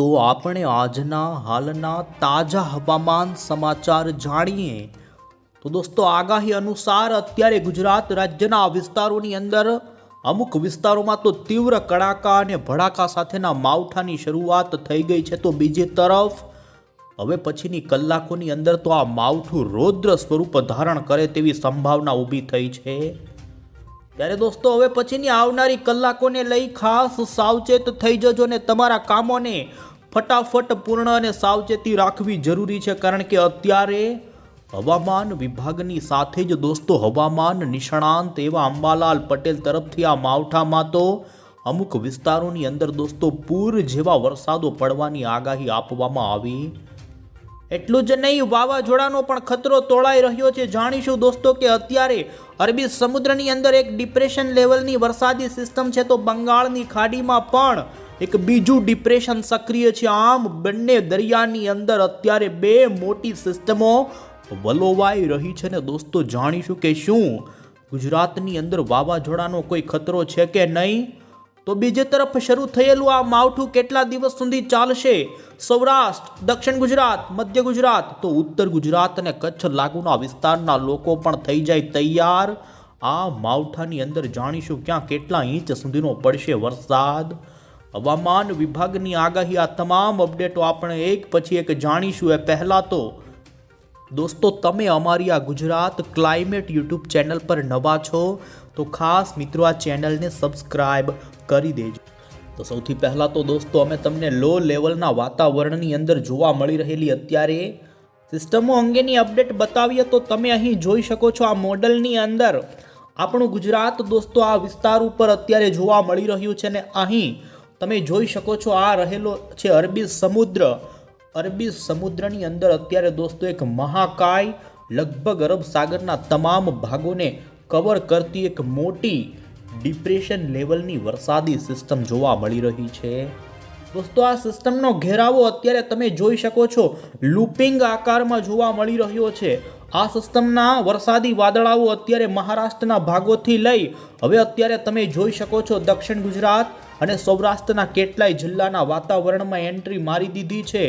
દોસ્તો આપણે આજના હાલના તાજા હવામાન સમાચાર જાણીએ. તો દોસ્તો, આગાહી અનુસાર અત્યારે ગુજરાત રાજ્યના વિસ્તારોની અંદર અમુક વિસ્તારોમાં તો તીવ્ર કડાકા અને ભડાકા સાથેના માવઠાની શરૂઆત થઈ ગઈ છે. તો બીજી તરફ હવે પછીની કલાકોની અંદર તો આ માવઠું રૌદ્ર સ્વરૂપ ધારણ કરે તેવી સંભાવના ઊભી થઈ છે. ત્યારે દોસ્તો, હવે પછીની આવનારી કલાકોને લઈ ખાસ સાવચેત થઈ જજો ને તમારા કામોને ફટાફટ પૂર્ણ અને સાવચેતી રાખવી જરૂરી છે, કારણ કે અત્યારે હવામાન વિભાગની સાથે જ દોસ્તો, હવામાન નિષ્ણાંત એવા અંબાલાલ પટેલ તરફથી આ માવઠામાં તો અમુક વિસ્તારોની અંદર દોસ્તો પૂર જેવા વરસાદો પડવાની આગાહી આપવામાં આવી. એટલું જ નહીં, વાવાઝોડાનો પણ ખતરો તોળાઈ રહ્યો છે. જાણીશું દોસ્તો કે અત્યારે અરબી સમુદ્રની અંદર એક ડિપ્રેશન લેવલની વરસાદી સિસ્ટમ છે, તો બંગાળની ખાડીમાં પણ એક બીજું ડિપ્રેશન સક્રિય છે. આમ બંને દરિયાની અંદર અત્યારે બે મોટી સિસ્ટમો વલોવાઈ રહી છે ને દોસ્તો, જાણીશું કે શું? ગુજરાતની અંદર વાવાઝોડાનો કોઈ ખતરો છે કે નહીં? તો બીજી તરફ શરૂ થયેલું આ માવઠું કેટલા દિવસ સુધી ચાલશે? સૌરાષ્ટ્ર, દક્ષિણ ગુજરાત, મધ્ય ગુજરાત, તો ઉત્તર ગુજરાત અને કચ્છ લાગુના વિસ્તારના લોકો પણ થઈ જાય તૈયાર. આ માવઠાની અંદર જાણીશું ક્યાં કેટલા ઇંચ સુધીનો પડશે વરસાદ? હવામાન વિભાગની આગાહી આ તમામ અપડેટો આપણે એક પછી એક જાણીશું. એ પહેલાં તો દોસ્તો, તમે અમારી આ ગુજરાત ક્લાઇમેટ યુટ્યુબ ચેનલ પર નવા છો, તો ખાસ મિત્રો આ ચેનલને સબસ્ક્રાઇબ કરી દેજો. તો સૌથી પહેલાં તો દોસ્તો, અમે તમને લો લેવલના વાતાવરણની અંદર જોવા મળી રહેલી અત્યારે સિસ્ટમો અંગેની અપડેટ બતાવીએ તો તમે અહીં જોઈ શકો છો આ મોડલની અંદર આપણું ગુજરાત દોસ્તો આ વિસ્તાર ઉપર અત્યારે જોવા મળી રહ્યું છે ને અહીં તમે જોઈ શકો છો આ રહેલો છે અરબી સમુદ્ર. અરબી સમુદ્રની અંદર અત્યારે દોસ્તો એક મહાકાય લગભગ અરબ સાગરના તમામ ભાગોને કવર કરતી એક મોટી ડિપ્રેશન લેવલની વરસાદી સિસ્ટમ જોવા મળી રહી છે. દોસ્તો, આ સિસ્ટમનો ઘેરાવો અત્યારે તમે જોઈ શકો છો. લૂપિંગ આકારમાં જોવા મળી રહ્યો છે. આ સિસ્ટમના વરસાદી વાદળાઓ અત્યારે મહારાષ્ટ્રના ભાગોથી લઈ હવે અત્યારે તમે જોઈ શકો છો દક્ષિણ ગુજરાત અને સૌરાષ્ટ્રના કેટલાય જિલ્લાના વાતાવરણમાં એન્ટ્રી મારી દીધી છે.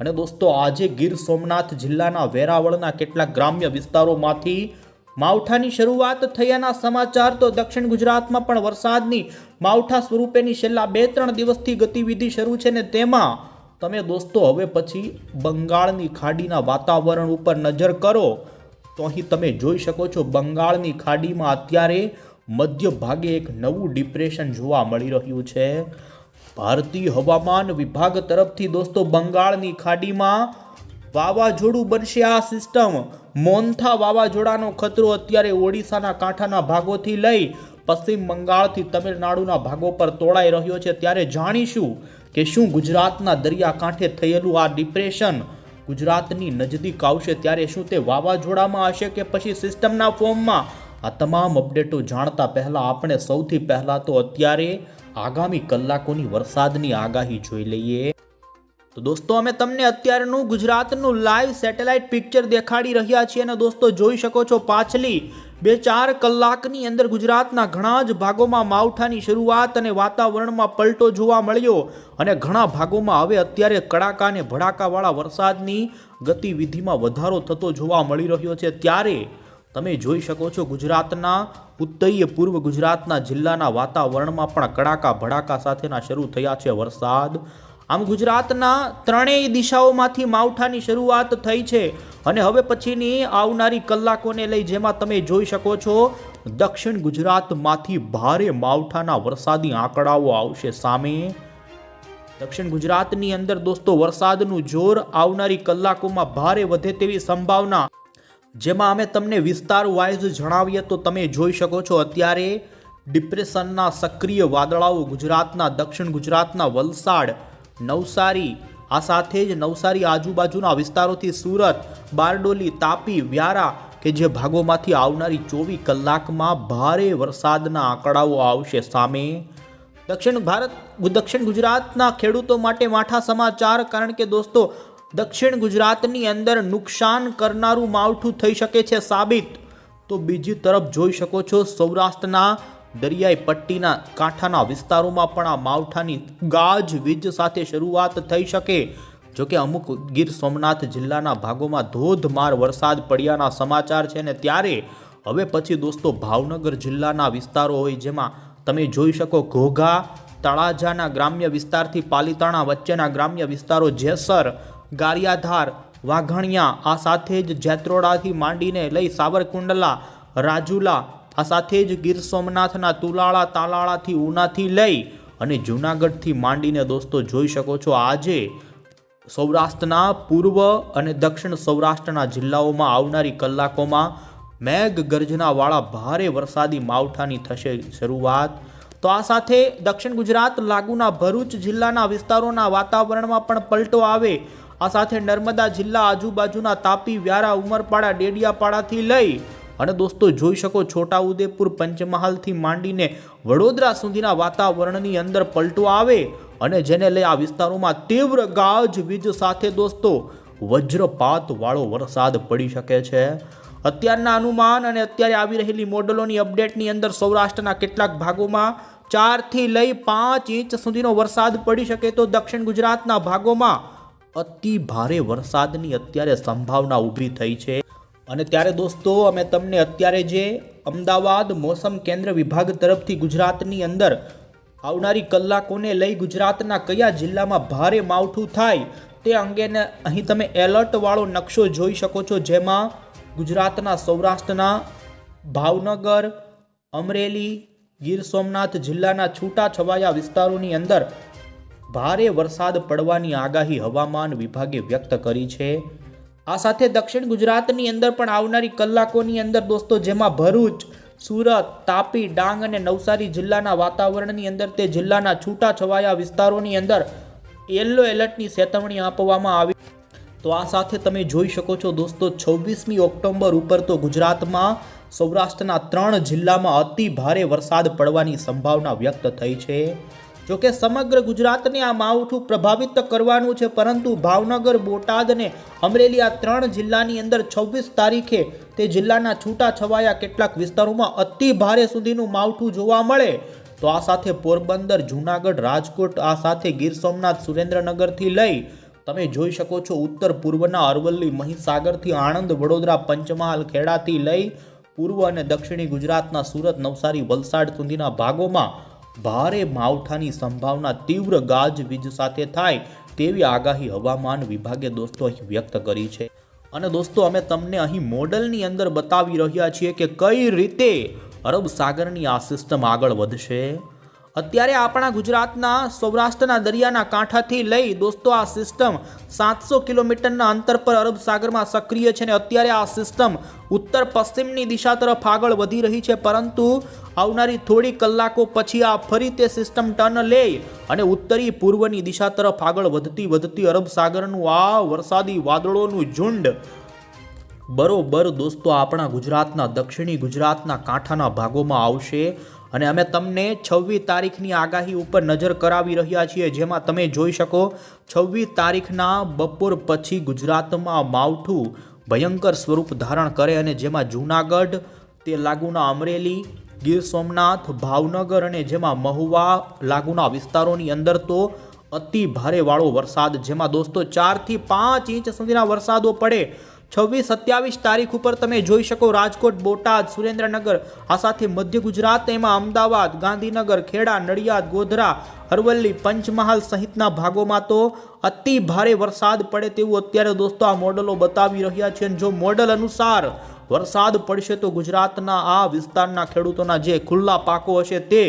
અને દોસ્તો, આજે ગીર સોમનાથ જિલ્લાના વેરાવળના કેટલાક ગ્રામ્ય વિસ્તારોમાંથી માવઠાની શરૂઆત થયાના સમાચાર તો દક્ષિણ ગુજરાતમાં પણ વરસાદની માવઠા સ્વરૂપેની છેલ્લા બે ત્રણ દિવસથી ગતિવિધિ શરૂ છે ને તેમાં તમે દોસ્તો, હવે પછી બંગાળની ખાડીના વાતાવરણ ઉપર નજર કરો તો અહીં તમે જોઈ શકો છો બંગાળની ખાડીમાં અત્યારે મધ્ય ભાગે એક નવું ડિપ્રેશન જોવા મળી રહ્યું છે. ભારતીય હવામાન વિભાગ તરફથી દોસ્તો, બંગાળની ખાડીમાં વાવાઝોડું બનશે આ સિસ્ટમ. મોન્થા વાવાઝોડાનો ખતરો અત્યારે ઓડિશાના કાંઠાના ભાગોથી લઈ પશ્ચિમ બંગાળથી તમિલનાડુના ભાગો પર તોળાઈ રહ્યો છે. ત્યારે જાણીશું કે શું ગુજરાતના દરિયાકાંઠે થયેલું આ ડિપ્રેશન ગુજરાતની નજદીક આવશે. ત્યારે શું તે વાવાઝોડામાં હશે કે પછી સિસ્ટમના ફોર્મમાં? આ તમામ અપડેટો જાણતા પહેલાં આપણે સૌથી પહેલાં તો અત્યારે આગામી કલાકોની વરસાદની આગાહી જોઈ લઈએ. તો દોસ્તો, અમે તમને અત્યારનું ગુજરાતનું લાઈવ સેટેલાઇટ પિક્ચર દેખાડી રહ્યા છીએ અને દોસ્તો, જોઈ શકો છો પાછલી બે ચાર કલાકની અંદર ગુજરાતના ઘણા જ ભાગોમાં માવઠાની શરૂઆત અને વાતાવરણમાં પલટો જોવા મળ્યો અને ઘણા ભાગોમાં હવે અત્યારે કડાકા અને ભડાકાવાળા વરસાદની ગતિવિધિમાં વધારો થતો જોવા મળી રહ્યો છે. ત્યારે તમે જોઈ શકો છો ગુજરાતના, ઉત્તરીય પૂર્વ ગુજરાતના જિલ્લાના વાતાવરણમાં પણ કડાકા ભડાકા સાથેના શરૂ થયા છે વરસાદ. આમ ગુજરાતના ત્રણેય દિશાઓમાંથી માવઠાની શરૂઆત થઈ છે અને હવે પછીની આવનારી કલાકોને લઈ જેમાં તમે જોઈ શકો છો, દક્ષિણ ગુજરાતમાંથી ભારે માવઠાના વરસાદી આંકડાઓ આવશે સામે. દક્ષિણ ગુજરાતની અંદર દોસ્તો, વરસાદનું જોર આવનારી કલાકોમાં ભારે વધે તેવી સંભાવના. જેમાં અમે તમને વિસ્તાર વાઇઝ જણાવીએ તો તમે જોઈ શકો છો અત્યારે ડિપ્રેશનના સક્રિય વાદળાઓ ગુજરાતના, દક્ષિણ ગુજરાતના વલસાડ નવસારી. આ સાથે જ નવસારી આજુબાજુના વિસ્તારોથી સુરત, બારડોલી, તાપી, વ્યારા કે જે ભાગોમાંથી આવનારી ચોવીસ કલાકમાં ભારે વરસાદના આંકડાઓ આવશે સામે. દક્ષિણ ભારત દક્ષિણ ગુજરાતના ખેડૂતો માટે માઠા સમાચાર, કારણ કે દોસ્તો, દક્ષિણ ગુજરાતની અંદર નુકસાન કરનારું માવઠું થઈ શકે છે સાબિત. તો બીજી તરફ જોઈ શકો છો સૌરાષ્ટ્રના દરિયાઈ પટ્ટીના કાંઠાના વિસ્તારોમાં પણ આ માવઠાની ગાજ વીજ સાથે શરૂઆત થઈ શકે. જો કે અમુક ગીર સોમનાથ જિલ્લાના ભાગોમાં ધોધમાર વરસાદ પડ્યાના સમાચાર છે ને ત્યારે હવે પછી દોસ્તો ભાવનગર જિલ્લાના વિસ્તારો હોય જેમાં તમે જોઈ શકો ઘોઘા, તળાજાના ગ્રામ્ય વિસ્તારથી પાલીતાણા વચ્ચેના ગ્રામ્ય વિસ્તારો જેસર, ગારિયાધાર, વાઘણિયા આ સાથે જ જેત્રોડાથી માંડીને લઈ સાવરકુંડલા, રાજુલા આ સાથે જ ગીર સોમનાથના તુલાળા તાલાળાથી ઉનાથી લઈ અને જૂનાગઢથી માંડીને દોસ્તો જોઈ શકો છો આજે સૌરાષ્ટ્રના પૂર્વ અને દક્ષિણ સૌરાષ્ટ્રના જિલ્લાઓમાં આવનારી કલાકોમાં મેઘ ગર્જનાવાળા ભારે વરસાદી માવઠાની થશે શરૂઆત. તો આ સાથે દક્ષિણ ગુજરાત, લાગુના ભરૂચ જિલ્લાના વિસ્તારોના વાતાવરણમાં પણ પલટો આવે. આ સાથે નર્મદા જિલ્લા આજુબાજુના તાપી વ્યારા ઉમરપાડા ડેડિયાપાડાથી લઈ અને દોસ્તો, જોઈ શકો છોટાઉદેપુર પંચમહાલથી માંડીને વડોદરા સુધીના વાતાવરણની અંદર પલટો આવે અને જેને લઈ આ વિસ્તારોમાં તીવ્ર ગાજ વીજ સાથે દોસ્તો, વજ્રપાત વાળો વરસાદ પડી શકે છે. અત્યારના અનુમાન અને અત્યારે આવી રહેલી મોડલોની અપડેટની અંદર સૌરાષ્ટ્રના કેટલાક ભાગોમાં ચારથી લઈ પાંચ ઇંચ સુધીનો વરસાદ પડી શકે તો દક્ષિણ ગુજરાતના ભાગોમાં અતિ ભારે વરસાદની અત્યારે સંભાવના ઊભી થઈ છે. અને ત્યારે દોસ્તો, અમે તમને અત્યારે જે અમદાવાદ મોસમ કેન્દ્ર વિભાગ તરફથી ગુજરાતની અંદર આવનારી કલાકોને લઈ ગુજરાતના કયા જિલ્લામાં ભારે માવઠું થાય તે અંગેને અહીં તમે એલર્ટવાળો નકશો જોઈ શકો છો, જેમાં ગુજરાતના સૌરાષ્ટ્રના ભાવનગર, અમરેલી, ગીર સોમનાથ જિલ્લાના છૂટા છવાયા વિસ્તારોની અંદર ભારે વરસાદ પડવાની આગાહી હવામાન વિભાગે વ્યક્ત કરી છે. આ સાથે દક્ષિણ ગુજરાતની અંદર પણ આવનારી કલાકોની અંદર દોસ્તો, જેમાં ભરૂચ, સુરત, તાપી, ડાંગ અને નવસારી જિલ્લાના વાતાવરણની અંદર તે જિલ્લાના છૂટા છવાયા વિસ્તારોની અંદર યલો એલર્ટની ચેતવણી આપવામાં આવી. તો આ સાથે તમે જોઈ શકો છો દોસ્તો, છવ્વીસમી ઓક્ટોબર ઉપર તો ગુજરાતમાં સૌરાષ્ટ્રના ત્રણ જિલ્લામાં અતિ ભારે વરસાદ પડવાની સંભાવના વ્યક્ત થઈ છે. જોકે સમગ્ર ગુજરાતને આ માવઠું પ્રભાવિત કરવાનું છે, પરંતુ ભાવનગર, બોટાદ અને અમરેલી આ ત્રણ જિલ્લાની અંદર છવ્વીસ તારીખે તે જિલ્લાના છૂટા છવાયા કેટલાક વિસ્તારોમાં અતિ ભારે સુધીનું માવઠું જોવા મળે. તો આ સાથે પોરબંદર, જૂનાગઢ, રાજકોટ, આ સાથે ગીર સોમનાથ, સુરેન્દ્રનગરથી લઈ તમે જોઈ શકો છો ઉત્તર પૂર્વના અરવલ્લી, મહીસાગરથી આણંદ, વડોદરા, પંચમહાલ ખેડાથી લઈ પૂર્વ અને દક્ષિણી ગુજરાતના સુરત, નવસારી, વલસાડ સુધીના ભાગોમાં ભારે માવઠાની સંભાવના તીવ્ર ગાજવીજ સાથે થાય તેવી આગાહી હવામાન વિભાગે દોસ્તો અહીં વ્યક્ત કરી છે. અને દોસ્તો, અમે તમને અહીં મોડલની અંદર બતાવી રહ્યા છીએ કે કઈ રીતે અરબ સાગરની આ સિસ્ટમ આગળ વધશે? અત્યારે આપણા ગુજરાતના સૌરાષ્ટ્રના દરિયાના કાંઠાથી લઈ દોસ્તો આ સિસ્ટમ સાતસો કિલોમીટરના અંતર પર અરબ સાગરમાં સક્રિય છે અને અત્યારે આ સિસ્ટમ ઉત્તર પશ્ચિમની દિશા તરફ આગળ વધી રહી છે. પરંતુ આવનારી થોડી કલાકો પછી આ ફરી તે સિસ્ટમ ટર્ન લે અને ઉત્તરી પૂર્વની દિશા તરફ આગળ વધતી વધતી અરબ સાગરનું આ વરસાદી વાદળોનું ઝુંડ બરોબર દોસ્તો આપણા ગુજરાતના દક્ષિણી ગુજરાતના કાંઠાના ભાગોમાં આવશે. અને અમે તમને છવ્વીસ તારીખની આગાહી ઉપર નજર કરાવી રહ્યા છીએ, જેમાં તમે જોઈ શકો છવ્વીસ તારીખના બપોર પછી ગુજરાતમાં માવઠું ભયંકર સ્વરૂપ ધારણ કરે અને જેમાં જૂનાગઢ, તે લાગુના અમરેલી, ગીર સોમનાથ, ભાવનગર અને જેમાં મહુવા લાગુના વિસ્તારોની અંદર તો અતિ ભારે વાળો વરસાદ, જેમાં દોસ્તો ચારથી પાંચ ઇંચ સુધીના વરસાદો પડે. છવ્વીસ સત્યાવીસ તારીખ ઉપર તમે જોઈ શકો રાજકોટ, બોટાદ, સુરેન્દ્રનગર, આ સાથે મધ્ય ગુજરાત, એમાં અમદાવાદ, ગાંધીનગર, ખેડા, નડિયાદ, ગોધરા, અરવલ્લી, પંચમહાલ સહિતના ભાગોમાં તો અતિ ભારે વરસાદ પડે તેવું અત્યારે દોસ્તો આ મોડલો બતાવી રહ્યા છે. અને જો મોડલ અનુસાર વરસાદ પડશે તો ગુજરાતના આ વિસ્તારના ખેડૂતોના જે ખુલ્લા પાકો હશે તે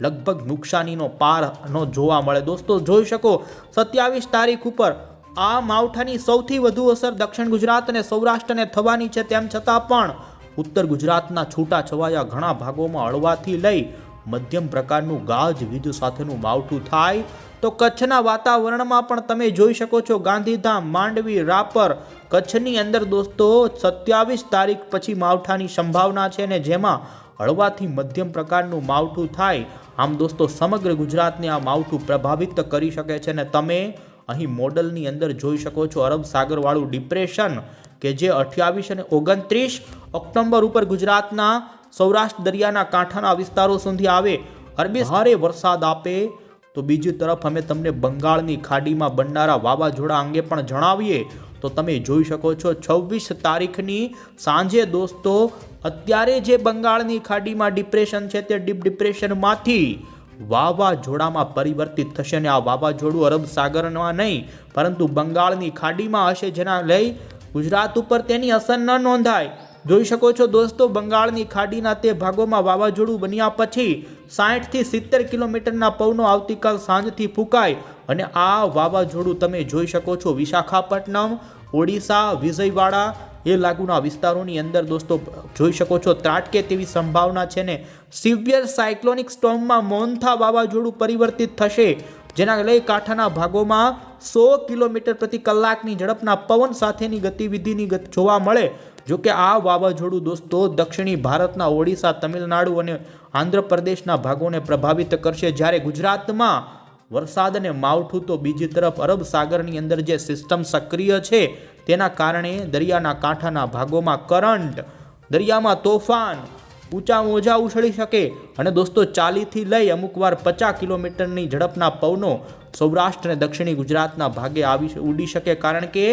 લગભગ નુકસાનીનો પાર નો જોવા મળે. દોસ્તો જોઈ શકો, સત્યાવીસ તારીખ ઉપર આ માવઠાની સૌથી વધુ અસર દક્ષિણ ગુજરાત અને સૌરાષ્ટ્રને થવાની છે તેમ છતાં પણ ઉત્તર ગુજરાતના છૂટા છવાયા ઘણા ભાગોમાં હળવાથી લઈ મધ્યમ પ્રકારનું ગાજ વીજ સાથેનું માવઠું થાય તો કચ્છના વાતાવરણમાં પણ તમે જોઈ શકો છો ગાંધીધામ, માંડવી, રાપર, કચ્છની અંદર દોસ્તો સત્યાવીસ તારીખ પછી માવઠાની સંભાવના છે ને જેમાં હળવાથી મધ્યમ પ્રકારનું માવઠું થાય. આમ દોસ્તો સમગ્ર ગુજરાતને આ માવઠું પ્રભાવિત કરી શકે છે ને તમે અહીં મોડલની અંદર જોઈ શકો છો અરબ સાગરવાળું ડિપ્રેશન કે જે અઠ્યાવીસ અને ઓગણત્રીસ ઓક્ટોબર ઉપર ગુજરાતના સૌરાષ્ટ્ર દરિયાના કાંઠાના વિસ્તારો સુધી આવે. અરબી ભારે વરસાદ આપે તો બીજી તરફ અમે તમને બંગાળની ખાડીમાં બનનારા વાવાઝોડા અંગે પણ જણાવીએ. તો તમે જોઈ શકો છો છવ્વીસ તારીખની સાંજે દોસ્તો, અત્યારે જે બંગાળની ખાડીમાં ડિપ્રેશન છે તે ડીપ ડિપ્રેશનમાંથી વાવાઝોડામાં પરિવર્તિત થશે અને આ વાવાઝોડું અરબ સાગરમાં નહીં, પરંતુ બંગાળની ખાડીમાં હશે, જેના લઈ ગુજરાત ઉપર તેની અસર ન નોંધાય. જોઈ શકો છો દોસ્તો, બંગાળની ખાડીના તે ભાગોમાં વાવાઝોડું બન્યા પછી સાઠથી સિત્તેર કિલોમીટરના પવનો આવતીકાલ સાંજથી ફૂંકાય અને આ વાવાઝોડું તમે જોઈ શકો છો વિશાખાપટ્ટનમ, ઓડિશા, વિજયવાડા એ લાગુના વિસ્તારોની અંદર દોસ્તો જોઈ શકો છો ત્રાટકે તેવી સંભાવના છે ને. સિવિયર સાયક્લોનિક સ્ટોર્મમાં મોન્થા વાવાઝોડું પરિવર્તિત થશે, જેના લઈ કાંઠાના ભાગોમાં સો કિલોમીટર પ્રતિ કલાકની ઝડપના પવન સાથેની ગતિવિધિની જોવા મળે. જો કે આ વાવાઝોડું દોસ્તો દક્ષિણી ભારતના ઓડિશા, તમિલનાડુ અને આંધ્રપ્રદેશના ભાગોને પ્રભાવિત કરશે. જ્યારે ગુજરાતમાં વરસાદ અને માવઠું તો બીજી તરફ અરબ સાગરની અંદર જે સિસ્ટમ સક્રિય છે, તેના કારણે દરિયાના કાંઠાના ભાગોમાં કરંટ, દરિયામાં તોફાન, ઊંચા મોજા ઉછળી શકે. અને દોસ્તો, ચાલીથી લઈ અમુક વાર પચાસ કિલોમીટરની ઝડપના પવનો સૌરાષ્ટ્ર અને દક્ષિણી ગુજરાતના ભાગે આવી ઉડી શકે. કારણ કે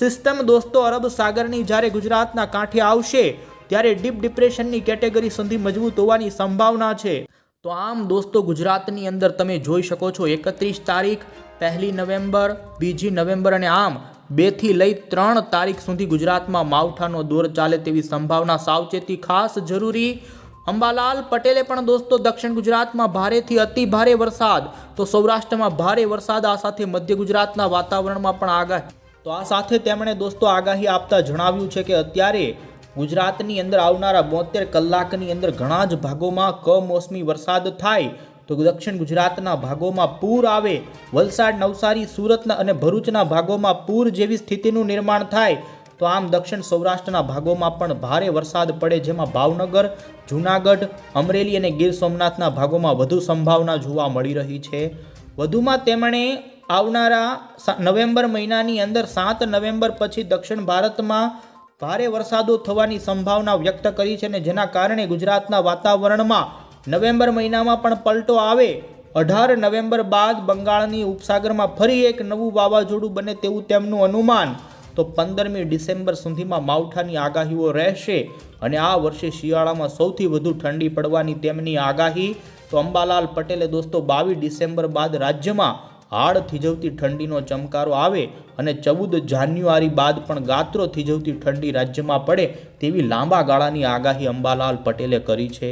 સિસ્ટમ દોસ્તો અરબ સાગરની જ્યારે ગુજરાતના કાંઠે આવશે, ત્યારે ડીપ ડિપ્રેશનની કેટેગરી સુધી મજબૂત હોવાની સંભાવના છે. તો આમ દોસ્તો ગુજરાતની અંદર તમે જોઈ શકો છો એકત્રીસ તારીખ, પહેલી નવેમ્બર, બીજી નવેમ્બર અને આમ બેથી લઈ ત્રણ તારીખ સુધી ગુજરાતમાં માવઠાનો દોર ચાલે તેવી સંભાવના સાવચેતી ખાસ જરૂરી. અંબાલાલ પટેલે પણ દોસ્તો દક્ષિણ ગુજરાતમાં ભારેથી અતિ ભારે વરસાદ, તો સૌરાષ્ટ્રમાં ભારે વરસાદ, આ સાથે મધ્ય ગુજરાતના વાતાવરણમાં પણ આગાહી. તો આ સાથે તેમણે દોસ્તો આગાહી આપતા જણાવ્યું છે કે અત્યારે ગુજરાતની અંદર આવનારા બોતેર કલાકની અંદર ઘણા જ ભાગોમાં કમોસમી વરસાદ થાય તો દક્ષિણ ગુજરાતના ભાગોમાં પૂર આવે. વલસાડ, નવસારી, સુરતના અને ભરૂચના ભાગોમાં પૂર જેવી સ્થિતિનું નિર્માણ થાય. તો આમ દક્ષિણ સૌરાષ્ટ્રના ભાગોમાં પણ ભારે વરસાદ પડે જેમાં ભાવનગર, જૂનાગઢ, અમરેલી અને ગીર સોમનાથના ભાગોમાં વધુ સંભાવના જોવા મળી રહી છે. વધુમાં તેમણે આવનારા નવેમ્બર મહિનાની અંદર સાત નવેમ્બર પછી દક્ષિણ ભારતમાં ભારે વરસાદો થવાની સંભાવના વ્યક્ત કરી છે અને જેના કારણે ગુજરાતના વાતાવરણમાં નવેમ્બર મહિનામાં પણ પલટો આવે. અઢાર નવેમ્બર બાદ બંગાળની ઉપસાગરમાં ફરી એક નવું વાવાઝોડું બને તેવું તેમનું અનુમાન. તો પંદરમી ડિસેમ્બર સુધીમાં માવઠાની આગાહીઓ રહેશે અને આ વર્ષે શિયાળામાં સૌથી વધુ ઠંડી પડવાની તેમની આગાહી. તો અંબાલાલ પટેલે, દોસ્તો, બાવીસ ડિસેમ્બર બાદ રાજ્યમાં હાડ થીજવતી ઠંડીનો ચમકારો આવે અને ચૌદ જાન્યુઆરી બાદ પણ ગાત્રો થીજવતી ઠંડી રાજ્યમાં પડે તેવી લાંબા ગાળાની આગાહી અંબાલાલ પટેલે કરી છે.